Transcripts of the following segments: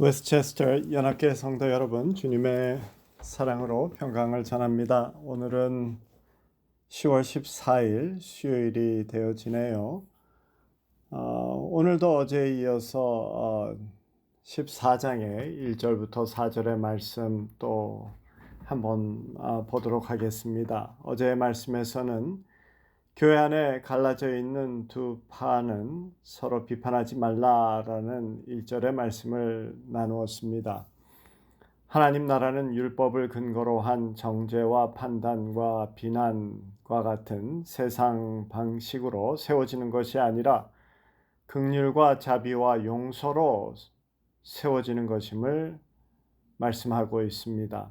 웨스체스터 연합계 성도 여러분, 주님의 사랑으로 평강을 전합니다. 오늘은 10월 14일 수요일이 되어지네요. 어, 오늘도 어제에 이어서 어, 14장의 1절부터 4절의 말씀 또 한번 어, 보도록 하겠습니다. 어제의 말씀에서는 교회 안에 갈라져 있는 두 파는 서로 비판하지 말라라는 1절의 말씀을 나누었습니다. 하나님 나라는 율법을 근거로 한 정죄와 판단과 비난과 같은 세상 방식으로 세워지는 것이 아니라 극률과 자비와 용서로 세워지는 것임을 말씀하고 있습니다.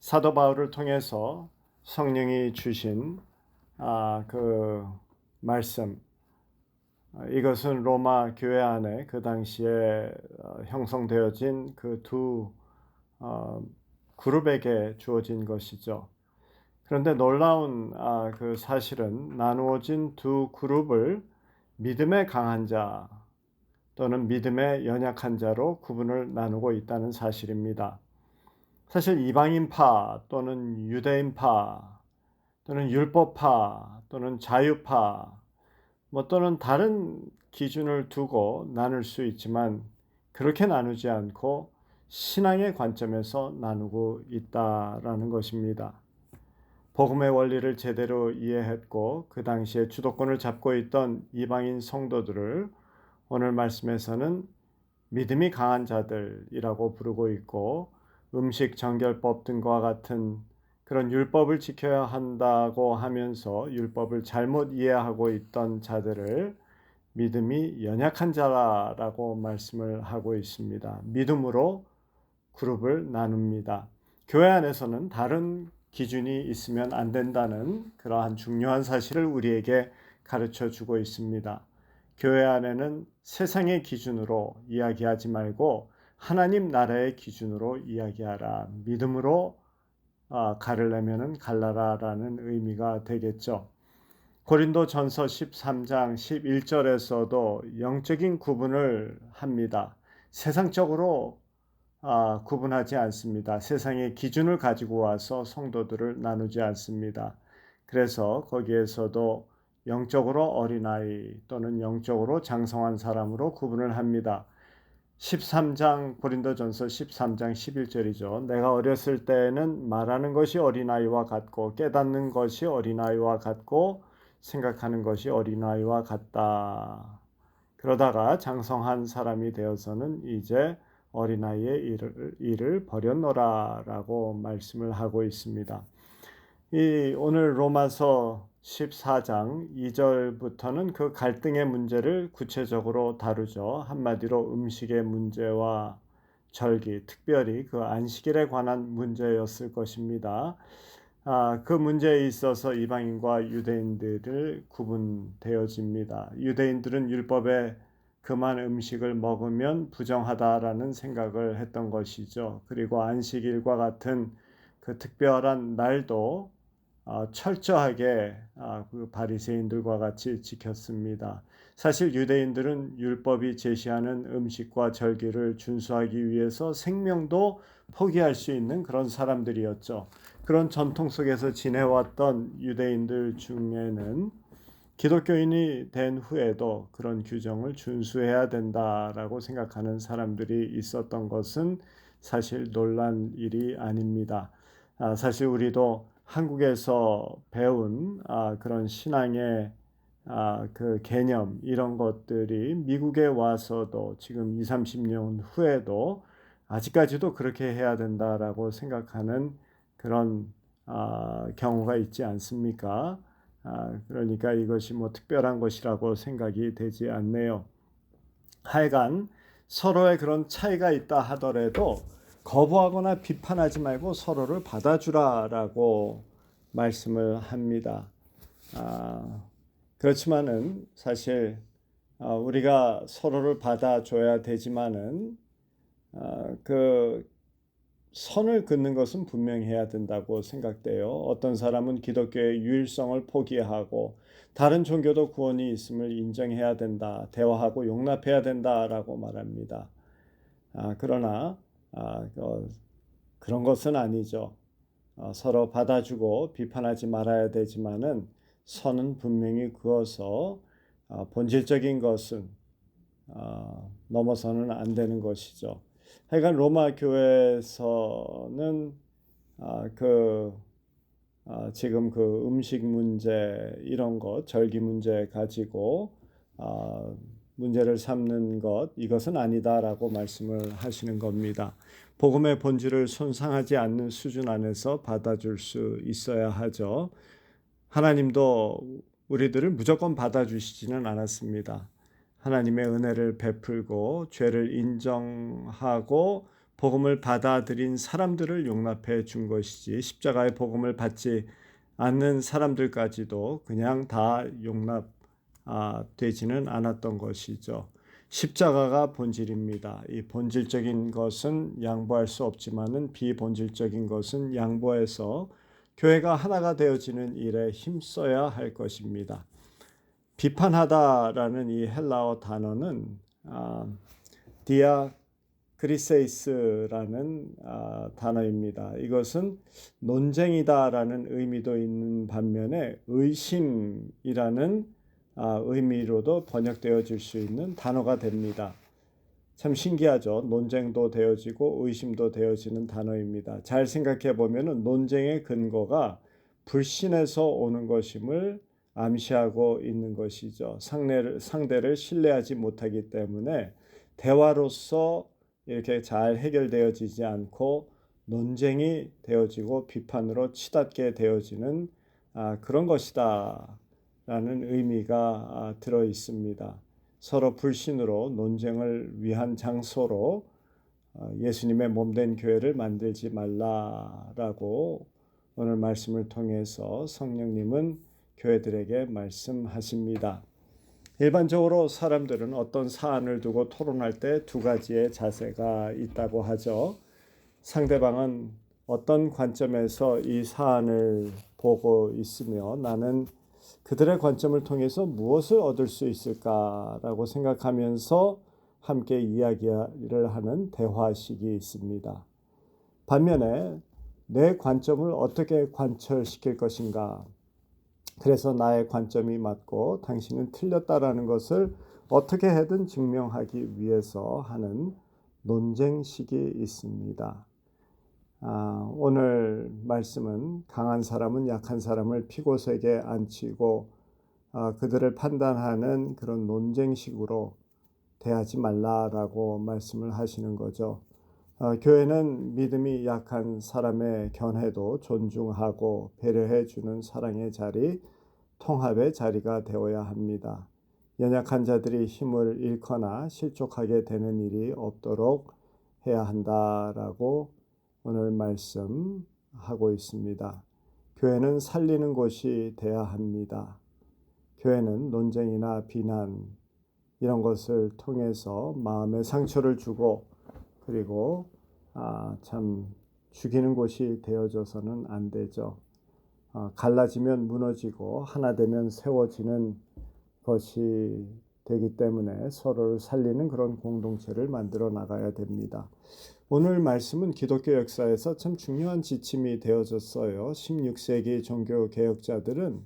사도 바울을 통해서 성령이 주신 아, 그 말씀 이것은 로마 교회 안에 그 당시에 어, 형성되어진 그두 어, 그룹에게 주어진 것이죠. 그런데 놀라운 아, 그 사실은 나누어진 두 그룹을 믿음에 강한 자 또는 믿음에 연약한 자로 구분을 나누고 있다는 사실입니다. 사실 이방인파 또는 유대인파 또는 율법파 또는 자유파 뭐 또는 다른 기준을 두고 나눌 수 있지만 그렇게 나누지 않고 신앙의 관점에서 나누고 있다라는 것입니다. 복음의 원리를 제대로 이해했고 그 당시에 주도권을 잡고 있던 이방인 성도들을 오늘 말씀에서는 믿음이 강한 자들이라고 부르고 있고 음식 정결법 등과 같은 그런 율법을 지켜야 한다고 하면서 율법을 잘못 이해하고 있던 자들을 믿음이 연약한 자라고 말씀을 하고 있습니다. 믿음으로 그룹을 나눕니다. 교회 안에서는 다른 기준이 있으면 안 된다는 그러한 중요한 사실을 우리에게 가르쳐 주고 있습니다. 교회 안에는 세상의 기준으로 이야기하지 말고 하나님 나라의 기준으로 이야기하라. 믿음으로 아, 가르려면은 갈라라라는 의미가 되겠죠. 고린도 전서 13장 11절에서도 영적인 구분을 합니다. 세상적으로 아, 구분하지 않습니다. 세상의 기준을 가지고 와서 성도들을 나누지 않습니다. 그래서 거기에서도 영적으로 어린아이 또는 영적으로 장성한 사람으로 구분을 합니다. 13장 고린도전서 13장 11절이죠. 내가 어렸을 때는 말하는 것이 어린아이와 같고 깨닫는 것이 어린아이와 같고 생각하는 것이 어린아이와 같다. 그러다가 장성한 사람이 되어서는 이제 어린아이의 일을, 일을 버렸노라라고 말씀을 하고 있습니다. 이 오늘 로마서 14장 2절부터는 그 갈등의 문제를 구체적으로 다루죠. 한마디로 음식의 문제와 절기, 특별히 그 안식일에 관한 문제였을 것입니다. 아, 그 문제에 있어서 이방인과 유대인들을 구분되어집니다. 유대인들은 율법에 그만 음식을 먹으면 부정하다라는 생각을 했던 것이죠. 그리고 안식일과 같은 그 특별한 날도 어, 철저하게 아, 그 바리새인들과 같이 지켰습니다. 사실 유대인들은 율법이 제시하는 음식과 절기를 준수하기 위해서 생명도 포기할 수 있는 그런 사람들이었죠. 그런 전통 속에서 지내왔던 유대인들 중에는 기독교인이 된 후에도 그런 규정을 준수해야 된다라고 생각하는 사람들이 있었던 것은 사실 놀란 일이 아닙니다. 아, 사실 우리도 한국에서 배운 아, 그런 신앙의 아, 그 개념 이런 것들이 미국에 와서도 지금 2, 30년 후에도 아직까지도 그렇게 해야 된다라고 생각하는 그런 아, 경우가 있지 않습니까? 아, 그러니까 이것이 뭐 특별한 것이라고 생각이 되지 않네요. 하여간 서로의 그런 차이가 있다 하더라도 거부하거나 비판하지 말고 서로를 받아주라라고 말씀을 합니다. 아, 그렇지만은 사실 아, 우리가 서로를 받아줘야 되지만은 아, 그 선을 긋는 것은 분명히 해야 된다고 생각돼요. 어떤 사람은 기독교의 유일성을 포기하고 다른 종교도 구원이 있음을 인정해야 된다, 대화하고 용납해야 된다라고 말합니다. 아, 그러나 아, 어, 그런 것은 아니죠. 어, 서로 받아주고 비판하지 말아야 되지만은 선은 분명히 그어서 어, 본질적인 것은 어, 넘어서는 안 되는 것이죠. 하여간 로마 교회에서는 아, 그 아, 지금 그 음식 문제 이런 것, 절기 문제 가지고 아, 문제를 삼는 것 이것은 아니다라고 말씀을 하시는 겁니다. 복음의 본질을 손상하지 않는 수준 안에서 받아줄 수 있어야 하죠. 하나님도 우리들을 무조건 받아주시지는 않았습니다. 하나님의 은혜를 베풀고 죄를 인정하고 복음을 받아들인 사람들을 용납해 준 것이지 십자가의 복음을 받지 않는 사람들까지도 그냥 다 용납 되지는 않았던 것이죠. 십자가가 본질입니다. 이 본질적인 것은 양보할 수 없지만은 비본질적인 것은 양보해서 교회가 하나가 되어지는 일에 힘써야 할 것입니다. 비판하다라는 이 헬라어 단어는 아, 디아 그리세이스라는 아, 단어입니다. 이것은 논쟁이다라는 의미도 있는 반면에 의심이라는 아, 의미로도 번역되어질 수 있는 단어가 됩니다. 참 신기하죠. 논쟁도 되어지고 의심도 되어지는 단어입니다. 잘 생각해 보면은 논쟁의 근거가 불신에서 오는 것임을 암시하고 있는 것이죠. 상대를, 상대를 신뢰하지 못하기 때문에 대화로서 이렇게 잘 해결되어지지 않고 논쟁이 되어지고 비판으로 치닫게 되어지는 아, 그런 것이다. 라는 의미가 아, 들어 있습니다. 서로 불신으로 논쟁을 위한 장소로 아, 예수님의 몸된 교회를 만들지 말라라고 오늘 말씀을 통해서 성령님은 교회들에게 말씀하십니다. 일반적으로 사람들은 어떤 사안을 두고 토론할 때 두 가지의 자세가 있다고 하죠. 상대방은 어떤 관점에서 이 사안을 보고 있으며 나는 그들의 관점을 통해서 무엇을 얻을 수 있을까라고 생각하면서 함께 이야기를 하는 대화식이 있습니다. 반면에 내 관점을 어떻게 관철시킬 것인가, 그래서 나의 관점이 맞고 당신은 틀렸다라는 것을 어떻게 해든 증명하기 위해서 하는 논쟁식이 있습니다. 아, 오늘 말씀은 강한 사람은 약한 사람을 피고색에 앉히고 아, 그들을 판단하는 그런 논쟁식으로 대하지 말라라고 말씀을 하시는 거죠. 아, 교회는 믿음이 약한 사람의 견해도 존중하고 배려해 주는 사랑의 자리, 통합의 자리가 되어야 합니다. 연약한 자들이 힘을 잃거나 실족하게 되는 일이 없도록 해야 한다라고 오늘 말씀하고 있습니다. 교회는 살리는 곳이 되어야 합니다. 교회는 논쟁이나 비난 이런 것을 통해서 마음의 상처를 주고 그리고 아, 참 죽이는 곳이 되어져서는 안 되죠. 아, 갈라지면 무너지고 하나 되면 세워지는 것이 되기 때문에 서로를 살리는 그런 공동체를 만들어 나가야 됩니다. 오늘 말씀은 기독교 역사에서 참 중요한 지침이 되어졌어요. 16세기 종교 개혁자들은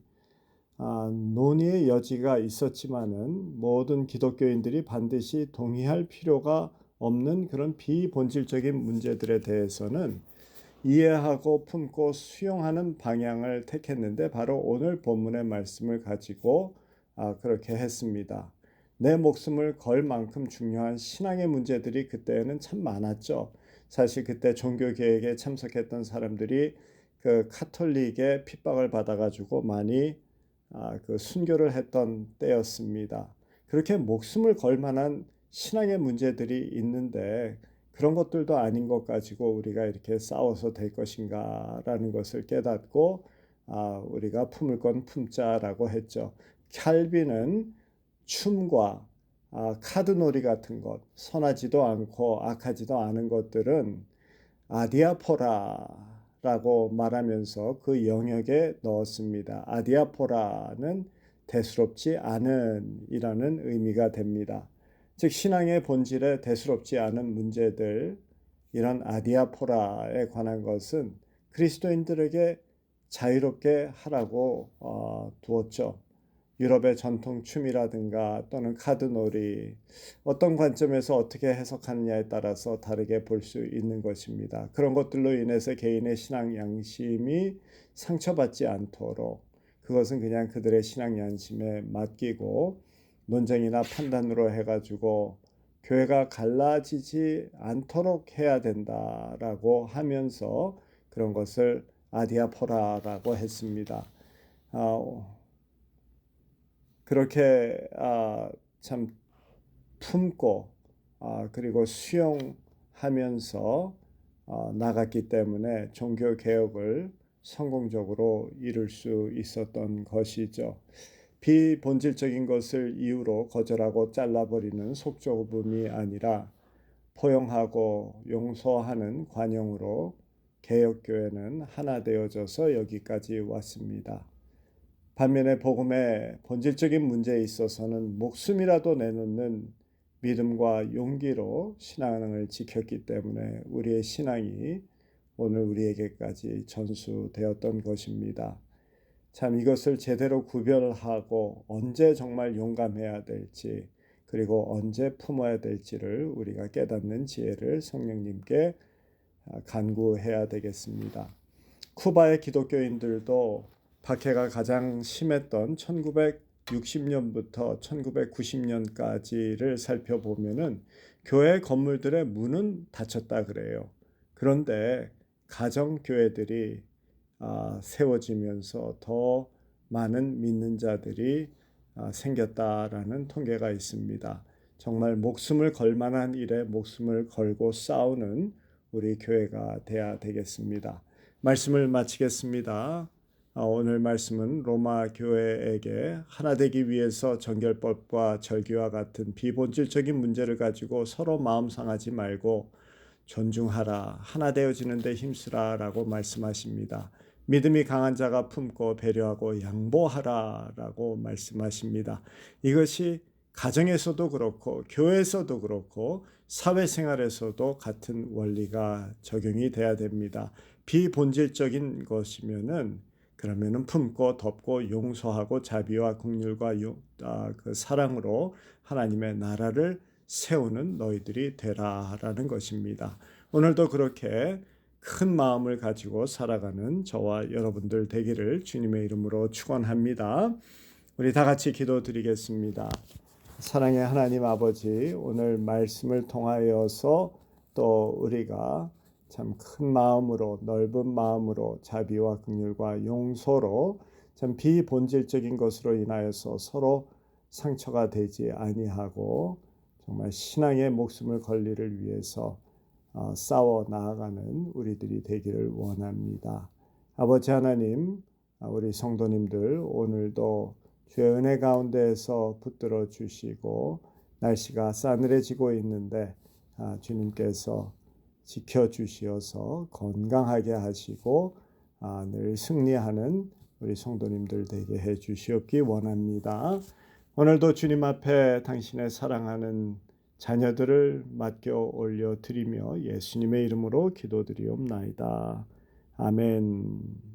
아, 논의의 여지가 있었지만은 모든 기독교인들이 반드시 동의할 필요가 없는 그런 비본질적인 문제들에 대해서는 이해하고 품고 수용하는 방향을 택했는데 바로 오늘 본문의 말씀을 가지고 아, 그렇게 했습니다. 내 목숨을 걸 만큼 중요한 신앙의 문제들이 그때는 참 많았죠. 사실 그때 종교 개혁에 참석했던 사람들이 그 카톨릭의 핍박을 받아가지고 많이 아, 그 순교를 했던 때였습니다. 그렇게 목숨을 걸 만한 신앙의 문제들이 있는데 그런 것들도 아닌 것 가지고 우리가 이렇게 싸워서 될 것인가라는 것을 깨닫고 아, 우리가 품을 건 품자라고 했죠. 칼빈은 춤과 아, 카드놀이 같은 것, 선하지도 않고 악하지도 않은 것들은 아디아포라라고 말하면서 그 영역에 넣었습니다. 아디아포라는 대수롭지 않은 이라는 의미가 됩니다. 즉 신앙의 본질에 대수롭지 않은 문제들 이런 아디아포라에 관한 것은 그리스도인들에게 자유롭게 하라고 어, 두었죠. 유럽의 전통 춤이라든가 또는 카드놀이 어떤 관점에서 어떻게 해석하느냐에 따라서 다르게 볼 수 있는 것입니다. 그런 것들로 인해서 개인의 신앙 양심이 상처받지 않도록 그것은 그냥 그들의 신앙 양심에 맡기고 논쟁이나 판단으로 해가지고 교회가 갈라지지 않도록 해야 된다라고 하면서 그런 것을 아디아포라라고 했습니다. 아, 그렇게 아, 참 품고 아, 그리고 수용하면서 아, 나갔기 때문에 종교 개혁을 성공적으로 이룰 수 있었던 것이죠. 비본질적인 것을 이유로 거절하고 잘라버리는 속좁음이 아니라 포용하고 용서하는 관용으로 개혁교회는 하나 되어져서 여기까지 왔습니다. 반면에 복음의 본질적인 문제에 있어서는 목숨이라도 내놓는 믿음과 용기로 신앙을 지켰기 때문에 우리의 신앙이 오늘 우리에게까지 전수되었던 것입니다. 참 이것을 제대로 구별하고 언제 정말 용감해야 될지 그리고 언제 품어야 될지를 우리가 깨닫는 지혜를 성령님께 간구해야 되겠습니다. 쿠바의 기독교인들도 박해가 가장 심했던 1960년부터 1990년까지를 살펴보면은 교회 건물들의 문은 닫혔다 그래요. 그런데 가정 교회들이 아, 세워지면서 더 많은 믿는 자들이 아, 생겼다라는 통계가 있습니다. 정말 목숨을 걸 만한 일에 목숨을 걸고 싸우는 우리 교회가 돼야 되겠습니다. 말씀을 마치겠습니다. 아, 오늘 말씀은 로마 교회에게 하나 되기 위해서 정결법과 절기와 같은 비본질적인 문제를 가지고 서로 마음 상하지 말고 존중하라 하나 되어지는데 힘쓰라라고 말씀하십니다. 믿음이 강한 자가 품고 배려하고 양보하라라고 말씀하십니다. 이것이 가정에서도 그렇고 교회에서도 그렇고 사회생활에서도 같은 원리가 적용이 돼야 됩니다. 비본질적인 것이면은 그러면은 품고 덮고 용서하고 자비와 용, 아, 그 사랑으로 하나님의 나라를 세우는 너희들이 되라라는 것입니다. 오늘도 그렇게 큰 마음을 가지고 살아가는 저와 여러분들 되기를 주님의 이름으로 축원합니다. 우리 다 같이 기도드리겠습니다. 사랑의 하나님 아버지 오늘 말씀을 통하여서 또 우리가 참 큰 마음으로 넓은 마음으로 자비와 긍휼과 용서로 참 비본질적인 것으로 인하여서 서로 상처가 되지 아니하고 정말 신앙의 목숨을 걸리를 위해서 어, 싸워 나아가는 우리들이 되기를 원합니다. 아버지 하나님, 아, 우리 성도님들 오늘도 주의 은혜 가운데에서 붙들어 주시고 날씨가 싸늘해지고 있는데 아, 주님께서 지켜 주시어서 건강하게 하시고 아, 늘 승리하는 우리 성도님들 되게 해 주시옵기 원합니다. 오늘도 주님 앞에 당신의 사랑하는 자녀들을 맡겨 올려 드리며 예수님의 이름으로 기도드리옵나이다. 아멘.